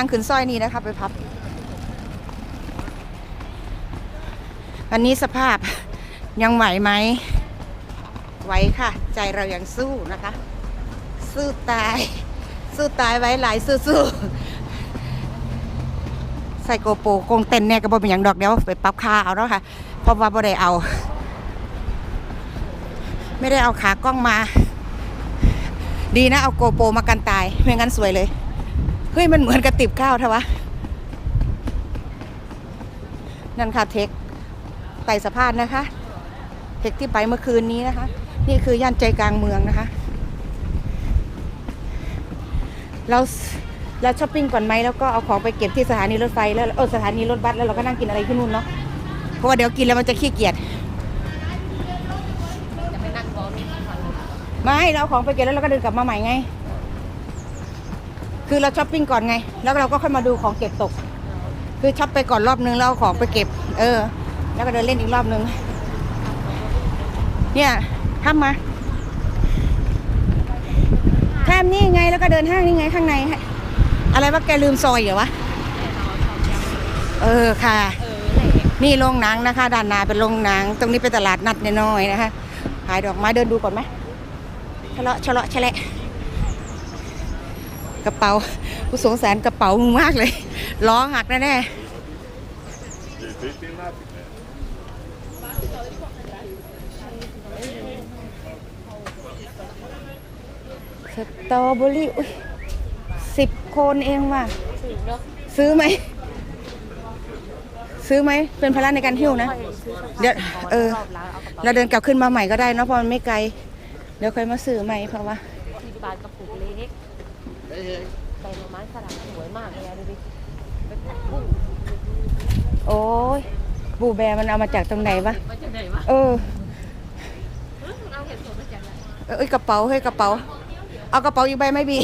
างขึ้นซอยนี้นะคะ ไปพับวันนี้สภาพยังไหวไหมไหวค่ะ ใจเรายังสู้นะคะ สู้ตาย สู้ตายไว้หลายสู้ๆใส่โกโปรกงเต็นเนี่ยก็บ่เป็นอย่างดอกเดียวไปปรับค่าเอาเนาะค่ะเพราะว่าบ่ได้เอา ไม่ได้เอาขากล้องมา ดีนะเอาโกโปรมากันตาย ไม่งั้นสวยเลย เฮ้ย มันเหมือนกระติบข้าวเทวะ นั่นค่ะเทคไต่สะพานนะคะ เทคที่ไปเมื่อคืนนี้นะคะ นี่คือย่านใจกลางเมืองนะคะ เราเราช้อปปิ้งก่อนไหมแล้วก็เอาของไปเก็บที่สถานีรถไฟแล้วเออสถานีรถบัสแล้วเราก็นั่งกินอะไรที่นู่นเนาะเพราะว่าเดี๋ยวกินแล้วมันจะขี้เกียจจะไปนั่งรอนี่ฟังเลยไม่เราเอาของไปเก็บแล้วเราก็เดินกลับมาใหม่ไง คือเราช้อปปิ้งก่อนไง แล้วเราก็ค่อยมาดูของเก็บตก คือช็อปไปก่อนรอบนึงแล้วเอาของไปเก็บ เออ แล้วก็เดินเล่นอีกรอบนึง เนี่ยข้ามมาข้ามนี่ไงแล้วก็เดินห้างนี่ไงข้างใน อะไรว่าแกลืมซอยเหรอวะ เออค่ะ นี่โรงหนังนะคะด้านหน้าเป็นโรงหนัง ตรงนี้เป็นตลาดนัดน้อยๆนะคะ ขายดอกไม้เดินดูก่อนไหมชะเลาะชะเลาะชะแหละ กระเป๋าผู้สงสารกระเป๋ามึงมากเลยล้อหักแน่ๆสตรอเบอรี่อุ้ยสิบคนเองว่ะ ซื้อไหม ซื้อไหม เป็นภาระในการหิ้วนะ เดี๋ยวเออ เราเดินกลับขึ้นมาใหม่ก็ได้เนะเพราะมันไม่ไกล เดี๋ยวค่อยมาซื้อใหม่เพราะว่า เลยแตไม้สลัดสวยมากเลยดูดิโอ้ยบูแบมันเอามาจากตรงไหนวะเออเอ้ยกระเป๋าเฮ้ยกระเป๋า เอากระเป๋าอีกใบไม่บี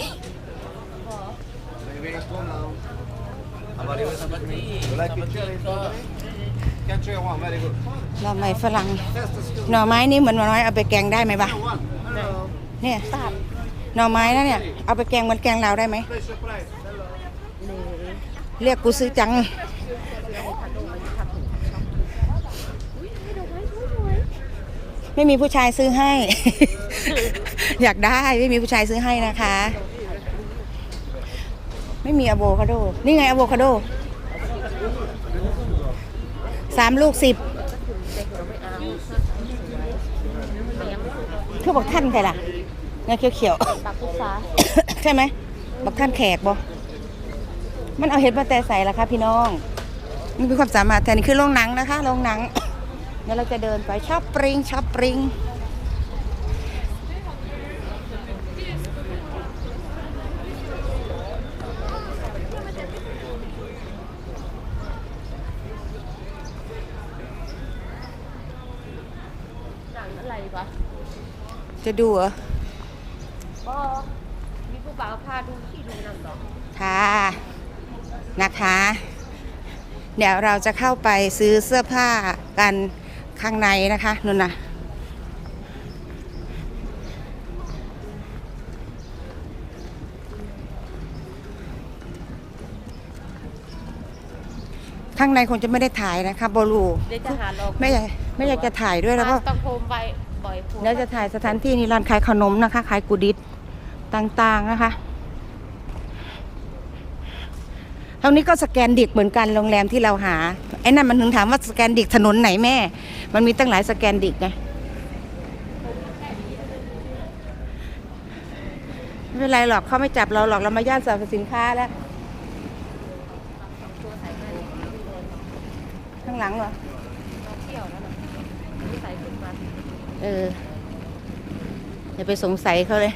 หน่อไม้ฝรั่ง หน่อไม้นี่เหมือนหน่อไม้เอาไปแกงได้ไหมบ้าเนี่ย ตัด หน่อไม้นะเนี่ย เอาไปแกงเหมือนแกงลาวได้ไหม เรียกกูซื้อจัง ไม่มีผู้ชายซื้อให้ อยากได้ไม่มีผู้ชายซื้อให้นะคะ ไม่มีอะโวคาโด นี่ไงอะโวคาโดสามลูกสิบเด็กเราไม่เอาไม่ยังไม่ถูกคือบอกท่านใครล่ะ เงาเขียวปากพุทราๆ ใช่ไหมบอกท่านแขกบอมันเอาเห็ดมาแต่ใส่ละคะพี่น้องมันเป็นความสามารถแต่นี่คือโรงหนังนะคะโรงหนัง เดี๋ยวเราจะเดินไปชอบปริงชอบปริงหนังอะไรวะจะดูเหรอ ก็มีผู้บ่าวพาดูที่ดูนั่นเหรอค่ะนะคะ เดี๋ยวเราจะเข้าไปซื้อเสื้อผ้ากันข้างในนะคะนุ่นนะข้างในคงจะไม่ได้ถ่ายนะคะบอลูเดี๋ยวจะหาลองไม่อยากไม่อยากจะถ่ายด้วยแล้วก็ต้องโคมไว้บ่อยผัวเดี๋ยวจะถ่ายสถานที่นี่ร้านขายขนมนะคะ ขายกูดิส ต่างๆนะคะเท่านี้ก็สแกนดิกเหมือนกันโรงแรมที่เราหาไอ้นั่นมันถึงถามว่าสแกนดิกถนนไหนแม่ มันมีตั้งหลายสแกนดิกไงไม่เป็นไรหรอกเขาไม่จับเราหรอกเรามาย่านสรรพสินค้าแล้วข้างหลังเหรอเที่ยวแล้วนะนิสัยขึ้นมาเอออย่าไปสงสัยเขาเลย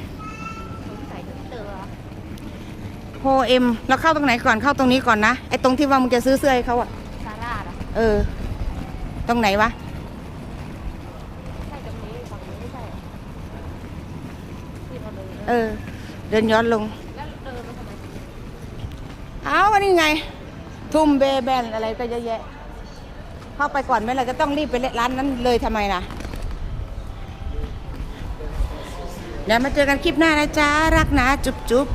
สงสัยจะเจอ โฮเอ็มเราเข้าตรงไหนก่อนเข้าตรงนี้ก่อนนะไอ้ตรงที่ว่ามึงจะซื้อเสื้อให้เขาอะซาร่าเหรอเออ ตรงไหนวะใช่ตรงนี้ฝั่งนี้ไม่ใช่เหรอที่เราเดินเออ เดินย้อนลง แล้วเดินมาทำไมเอาวันนี้ไง ทุ่มเบแบนอะไรก็เยอะแยะ เข้าไปก่อนไหมเราจะต้องรีบไปร้านนั้นเลยทำไมล่ะ เดี๋ยวมาเจอกันคลิปหน้านะจ๊ะรักนะจุ๊บจุ๊บ